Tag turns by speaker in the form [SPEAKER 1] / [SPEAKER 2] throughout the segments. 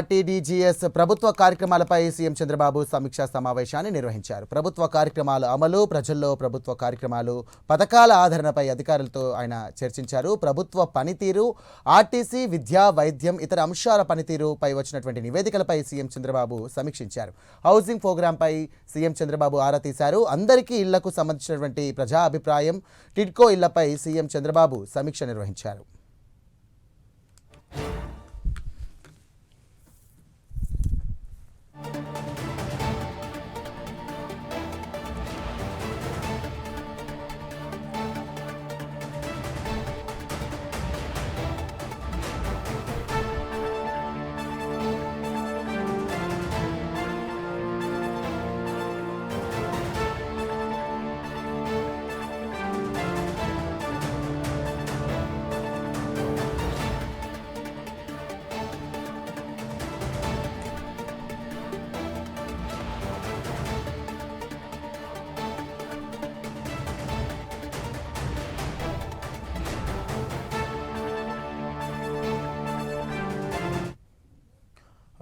[SPEAKER 1] టీడీజీఎస్ ప్రభుత్వ కార్యక్రమాలపై సీఎం చంద్రబాబు సమీక్షా సమావేశాన్ని నిర్వహించారు. ప్రభుత్వ కార్యక్రమాల అమలు ప్రజల్లో ప్రభుత్వ కార్యక్రమాలు పథకాల ఆదరణపై అధికారులతో ఆయన చర్చించారు. ప్రభుత్వ పనితీరు ఆర్టీసీ విద్యా వైద్యం ఇతర అంశాల పనితీరుపై వచ్చినటువంటి నివేదికలపై సీఎం చంద్రబాబు సమీక్షించారు. హౌసింగ్ ప్రోగ్రాంపై సీఎం చంద్రబాబు ఆరా తీశారు. అందరికీ ఇళ్ళకు సంబంధించినటువంటి ప్రజా అభిప్రాయం టిడ్కో ఇళ్ళపై సీఎం చంద్రబాబు సమీక్ష నిర్వహించారు.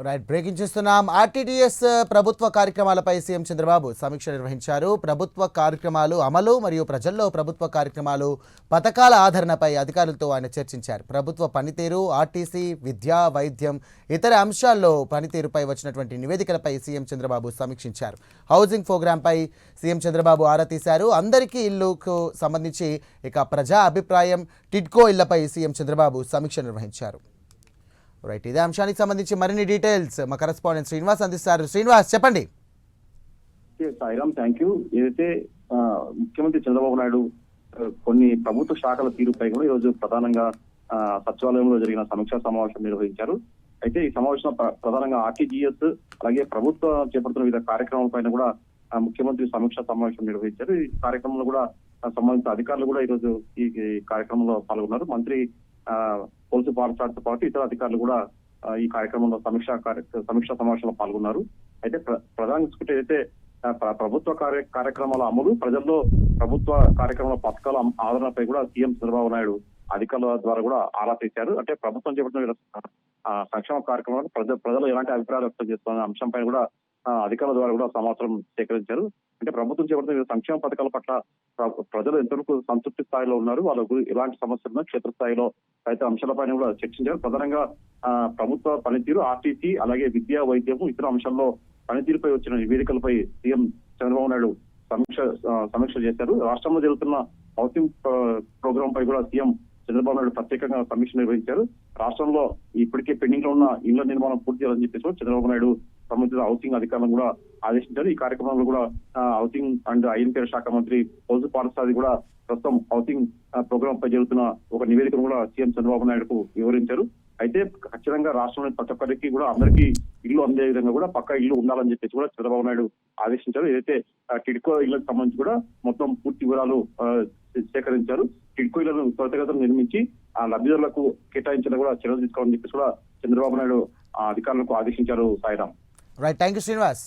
[SPEAKER 1] రైట్ బ్రేకింగ్ చూస్తున్నాం ఆర్టీడీఎస్ uh, ప్రభుత్వ కార్యక్రమాలపై సీఎం చంద్రబాబు సమీక్ష నిర్వహించారు. ప్రభుత్వ కార్యక్రమాలు అమలు మరియు ప్రజల్లో ప్రభుత్వ కార్యక్రమాలు పథకాల ఆదరణపై అధికారులతో ఆయన చర్చించారు. ప్రభుత్వ పనితీరు ఆర్టీసీ విద్య వైద్యం ఇతర అంశాల్లో పనితీరుపై వచ్చినటువంటి నివేదికలపై సీఎం చంద్రబాబు సమీక్షించారు. హౌసింగ్ ప్రోగ్రాంపై సీఎం చంద్రబాబు ఆరా తీశారు. అందరికీ ఇల్లుకు సంబంధించి ఇక ప్రజా అభిప్రాయం టిడ్కో ఇళ్ళపై సీఎం చంద్రబాబు సమీక్ష నిర్వహించారు. రైట్ ఇదే అంశానికి సంబంధించి మరిన్ని డీటెయిల్స్ మా కరెస్పాండెంట్ శ్రీనివాస్ అందిస్తారు. శ్రీనివాస్ చెప్పండి.
[SPEAKER 2] సాయిరామ్ థ్యాంక్ యూ ఏదైతే ముఖ్యమంత్రి చంద్రబాబు నాయుడు కొన్ని ప్రభుత్వ శాఖల తీరుపై కూడా ఈరోజు ప్రధానంగా ఆ, సచివాలయంలో జరిగిన సమీక్షా సమావేశం నిర్వహించారు. అయితే ఈ సమావేశంలో ప్ర- ప్రధానంగా ఆర్టీజీఎస్ అలాగే ప్రభుత్వం చేపడుతున్న వివిధ కార్యక్రమాల పైన కూడా ముఖ్యమంత్రి సమీక్షా సమావేశం నిర్వహించారు. ఈ కార్యక్రమంలో కూడా సంబంధిత అధికారులు కూడా ఈరోజు ఈ ఈ కార్యక్రమంలో పాల్గొన్నారు. మంత్రి ఆ, పోలీసు పాఠశాలతో పాటు ఇతర అధికారులు కూడా ఈ కార్యక్రమంలో సమీక్ష కార్య- సమీక్షా సమావేశంలో పాల్గొన్నారు. అయితే ప్ర- ప్రధానంగా చూసుకుంటే అయితే ప్రభుత్వ కార్య కార్యక్రమాల అమలు ప్రజల్లో ప్రభుత్వ కార్యక్రమాల పథకాల ఆదరణపై కూడా సీఎం చంద్రబాబు నాయుడు అధికారుల ద్వారా కూడా ఆరా తీశారు. అంటే ప్రభుత్వం చేపట్టిన ఆ, సంక్షేమ కార్యక్రమాలు ప్రజ ప్రజలు ఎలాంటి అభిప్రాయాలు వ్యక్తం చేస్తున్న అంశంపై కూడా అధికారుల ద్వారా కూడా సమాచారం సేకరించారు. అంటే ప్రభుత్వం చేపడుతున్న వివిధ సంక్షేమ పథకాల పట్ల ప్రజలు ఎంతవరకు సంతృప్తి స్థాయిలో ఉన్నారు వాళ్ళకు ఎలాంటి సమస్యలు క్షేత్రస్థాయిలో రైతు అంశాలపైన కూడా చర్చించారు. ప్రధానంగా ప్రభుత్వ పనితీరు ఆర్టీసీ అలాగే విద్యా వైద్యం ఇతర అంశాల్లో పనితీరుపై వచ్చిన నివేదికలపై సీఎం చంద్రబాబు నాయుడు సమీక్ష సమీక్ష చేశారు. రాష్ట్రంలో జరుగుతున్న హౌసింగ్ ప్రోగ్రామ్ పై కూడా సీఎం చంద్రబాబు నాయుడు ప్రత్యేకంగా సమీక్ష నిర్వహించారు. రాష్ట్రంలో ఇప్పటికే పెండింగ్లో ఉన్న ఇళ్ళ నిర్మాణం పూర్తి చేయాలని చెప్పేసి చంద్రబాబు నాయుడు సంబంధిత హౌసింగ్ అధికారులను కూడా ఆదేశించారు. ఈ కార్యక్రమంలో కూడా హౌసింగ్ అండ్ ఐఎన్పీఆర్ శాఖ మంత్రి పోజు పారసాది కూడా ప్రస్తుతం హౌసింగ్ ప్రోగ్రామ్ పై జరుగుతున్న ఒక నివేదికను కూడా సీఎం చంద్రబాబు నాయుడుకు వివరించారు. అయితే ఖచ్చితంగా రాష్ట్రంలోని ప్రతి ఒక్కరికి కూడా అందరికీ ఇల్లు అందే విధంగా కూడా పక్క ఇల్లు ఉండాలని చెప్పేసి కూడా చంద్రబాబు నాయుడు ఆదేశించారు. ఏదైతే టిడ్కో ఇళ్ళకు సంబంధించి కూడా మొత్తం పూర్తి వివరాలు సేకరించారు. టిడ్కో ఇళ్ళను త్వరితగతం నిర్మించి ఆ లబ్ధిదారులకు కేటాయించిన కూడా చర్యలు తీసుకోవాలని చెప్పేసి కూడా చంద్రబాబు నాయుడు అధికారులకు ఆదేశించారు Sairam
[SPEAKER 1] right thank you Srinivas